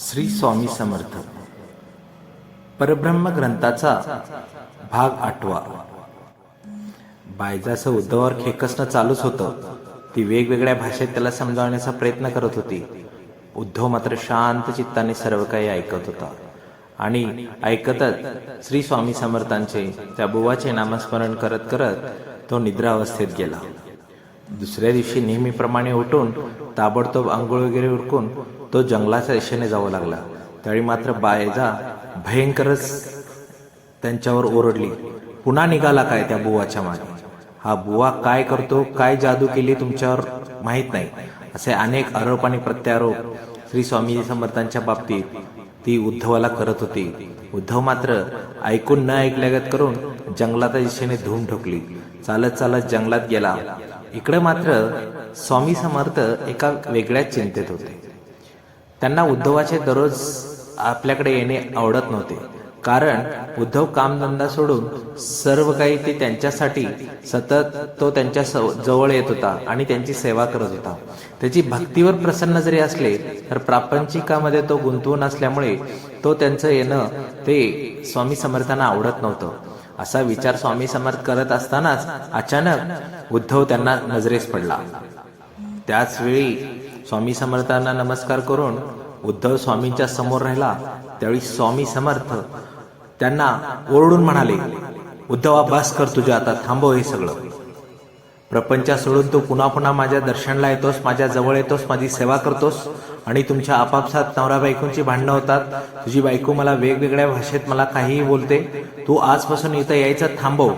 श्री स्वामी समर्थ. परब्रह्म ग्रंथाचा भाग आठवा. बायजाचं उद्धवावर खेकसणं चालूच होतं. ती वेगवेगळ्या भाषेत त्याला समजावण्याचा प्रयत्न करत होती. उद्धव मात्र शांत चित्ताने सर्व काही ऐकत होता. आणि ऐकतच श्री स्वामी समर्थांचे त्या बुवाचे नामस्मरण करत करत तो निद्रावस्थेत गेला. दुसऱ्या दिवशी नेहमीप्रमाणे उठून ताबडतोब आंघोळ वगैरे उरकून तो जंगलाच्या दिशेने जाऊ लागला. त्यावेळी मात्र बायजा भयंकरच त्यांच्यावर ओरडली. पुन्हा निघाला काय त्या बुवाच्या मागे? हा बुवा काय करतो काय जादू केली तुमच्यावर माहीत नाही. असे अनेक आरोप आणि प्रत्यारोप श्री स्वामी समर्थांच्या बाबतीत ती उद्धवाला करत होती. उद्धव मात्र ऐकून न ऐकल्यागत करून जंगलाच्या दिशेने धूम ठोकली. चालत चालत जंगलात गेला. इकडे मात्र स्वामी समर्थ एका वेगळ्याच चिंतेत होते. त्यांना उद्धवाचे दररोज आपल्याकडे येणे आवडत नव्हते. कारण उद्धव कामधंदा सोडून सर्व काही ते त्यांच्यासाठी सतत तो त्यांच्या जवळ येत होता आणि त्यांची सेवा करत होता. त्याची भक्तीवर प्रसन्न जरी असले तर प्रापंचिकामध्ये तो गुंतवून असल्यामुळे तो त्यांचं येणं ते स्वामी समर्थांना आवडत नव्हतं. असा विचार स्वामी समर्थ करत असतानाच अचानक उद्धव त्यांना नजरेस पडला. त्याच वेळी स्वामी समर्थांना नमस्कार करून उद्धव स्वामींच्या समोर राहिला. त्यावेळी स्वामी समर्थ त्यांना ओरडून म्हणाले उद्धवा बस कर तुझ्या आता थांबव हे सगळं. प्रपंचा सोडून तू पुन्हा पुन्हा माझ्या दर्शनला येतोस माझ्या जवळ येतोस माझी सेवा करतोस आणि तुमच्या आपापसात नवरा बायकोंची भांडणं होतात. तुझी बायको मला वेगवेगळ्या भाषेत मला काहीही बोलते. तू आजपासून इथं यायचं थांबव.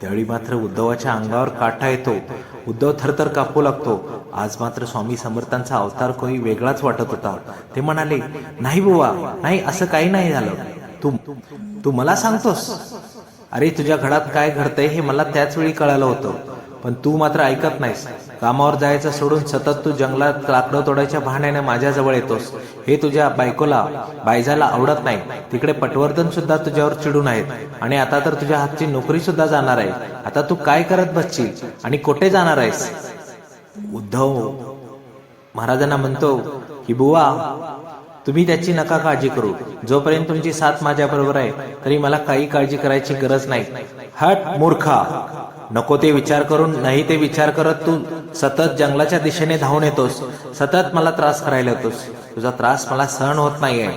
त्यावेळी मात्र उद्धवाच्या अंगावर काटा येतो. उद्धव थरथर कापू लागतो. आज मात्र स्वामी समर्थांचा अवतार कोणी वेगळाच वाटत होता. ते म्हणाले नाही बुवा नाही असं काही नाही झालं. तू तू मला सांगतोस? अरे तुझ्या घरात काय घडतंय हे मला त्याच वेळी कळालं होतं. पण तू मात्र ऐकत नाहीस. कामावर जायचं सोडून सतत तू जंगलात लाकडं तोडायच्या भांड्याने माझ्याजवळ येतोस. हे तुझ्या बायकोला बायजाला आवडत नाही. तिकडे पटवर्धन सुद्धा तुझ्यावर चिडून आहेत. आणि आता तर तुझ्या हातची नोकरी सुद्धा जाणार आहे. आता तू काय करत बसशील? आणि कुठे जाणार आहेस? उद्धव महाराजांना म्हणतो की बुवा तुम्ही त्याची नका काळजी करू. जोपर्यंत तुमची साथ माझ्या बरोबर आहे तरी मला काही काळजी करायची गरज नाही. हट मूर्खा. नको ते विचार करून नाही ते विचार करत तू सतत जंगलाच्या दिशेने धावून येतोस. सतत मला त्रास करायला येतोस. तुझा त्रास मला सहन होत नाहीये.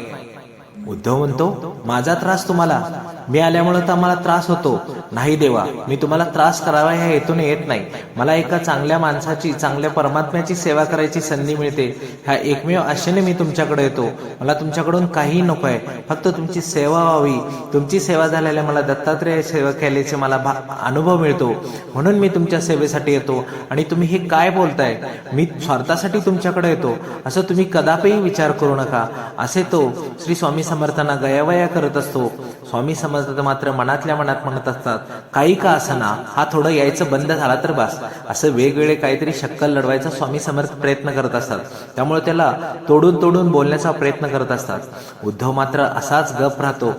उद्धव म्हणतो माझा त्रास तुम्हाला. मी आल्यामुळे तर मला त्रास होतो. नाही देवा मी तुम्हाला त्रास करावा ह्या हेतूने येत नाही. मला एका चांगल्या माणसाची चांगल्या परमात्म्याची सेवा करायची संधी मिळते. ह्या एकमेव आशेने मी तुमच्याकडे येतो. मला तुमच्याकडून काहीही नको आहे. फक्त तुमची सेवा व्हावी. तुमची सेवा झालेल्या मला दत्तात्रेय सेवा केल्याचे मला भा- अनुभव मिळतो. म्हणून मी तुमच्या सेवेसाठी येतो. आणि तुम्ही हे काय बोलताय? मी स्वार्थासाठी तुमच्याकडे येतो. असं तुम्ही कदापिही विचार करू नका. असे तो श्री स्वामी समर्थांना गयावया करत असतो. स्वामी समर्थ मात्र मनातल्या मनात म्हणत असतात काही का असना हा थोडं यायचं बंद झाला तर बस. असं वेगवेगळे काहीतरी शक्कल लढवायचा स्वामी समर्थ प्रयत्न करत असतात. त्यामुळे त्याला तोडून तोडून बोलण्याचा प्रयत्न करत असतात. उद्धव मात्र असाच गप राहतो.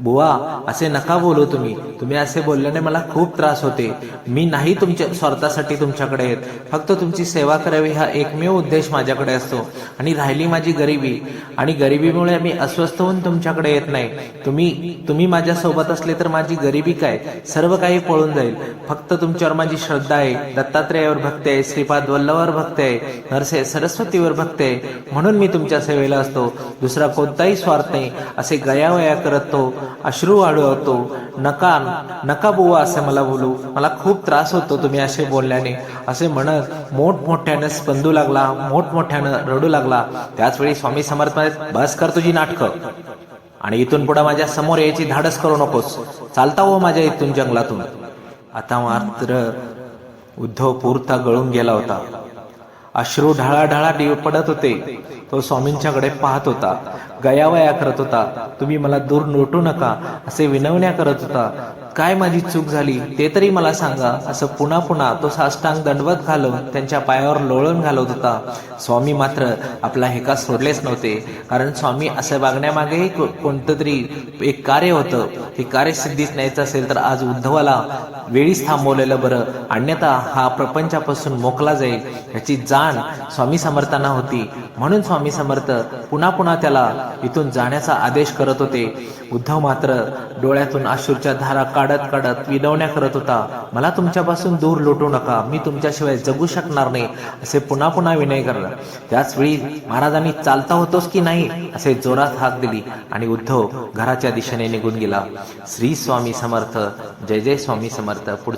बुवा असे नका बोलू तुम्ही. तुम्ही असे बोलल्याने मला खूप त्रास होते. मी नाही तुमच्या स्वार्थासाठी तुमच्याकडे येत. फक्त तुमची सेवा करावी हा एकमेव उद्देश माझ्याकडे असतो. आणि राहिली माझी गरिबी. आणि गरिबीमुळे मी अस्वस्थ होऊन तुमच्याकडे येत नाही. तुम्ही तुम्ही माझ्या सोबत असले तर माझी गरिबी काय? सर्व काही पळून जाईल. फक्त तुमच्यावर माझी श्रद्धा आहे. दत्तात्रेयावर भक्त आहे. श्रीपाद वल्लभावर भक्त आहे. नरसे सरस्वतीवर भक्त आहे. म्हणून मी तुमच्या सेवेला असतो. दुसरा कोणताही स्वार्थ नाही. असे गयावया करत तो. अश्रू वाढवतो. नका नका बुवा असे मला बोलू. मला खूप त्रास होतो तुम्ही असे बोलल्याने. असे म्हणत मोठमोठ्यानं स्पंदू लागला मोठमोठ्यानं रडू लागला. त्याचवेळी स्वामी समर्थ बस कर तुझी नाटकं. आणि इथून पुढे माझ्यासमोर यायची धाडस करू नकोस. चालता हो माझ्या इथून जंगलातून. आता मात्र उद्धव पुरता गळून गेला होता. अश्रू ढाळाढाळा डिव पडत होते. तो स्वामींच्याकडे पाहत होता. गयावया करत होता. तुम्ही मला दूर लोटू नका असे विनवण्या करत होता. काय माझी चूक झाली ते तरी मला सांगा. असं पुन्हा पुन्हा तो साष्टांग दंडवत घालून त्यांच्या पायावर लोळून घालवत होता. स्वामी मात्र आपला हेका सोडलेच नव्हते. कारण स्वामी असं वागण्यामागेही को- कोणतं तरी एक कार्य होतं. हे कार्य सिद्धीच न्यायचं असेल तर आज उद्धवाला वेळीच थांबवलेलं बरं. अन्यथा हा प्रपंचापासून मोकला जाईल. याची जाण स्वामी समर्थांना होती. म्हणून स्वामी समर्थ पुन्हा पुन्हा त्याला इथून जाण्याचा आदेश करत होते. उद्धव मात्र डोळ्यातून अश्रूच्या धारा काढ काढत काढत विनवण्या करत होता. मला तुमच्यापासून दूर लोटू नका. मी तुमच्याशिवाय जगू शकणार नाही. असे पुन्हा पुन्हा विनय करला. त्याचवेळी महाराजांनी चालता होतोस की नाही? असे जोरात हाक दिली आणि उद्धव घराच्या दिशेने निघून गेला. श्री स्वामी समर्थ. जय जय स्वामी समर्थ. पुढ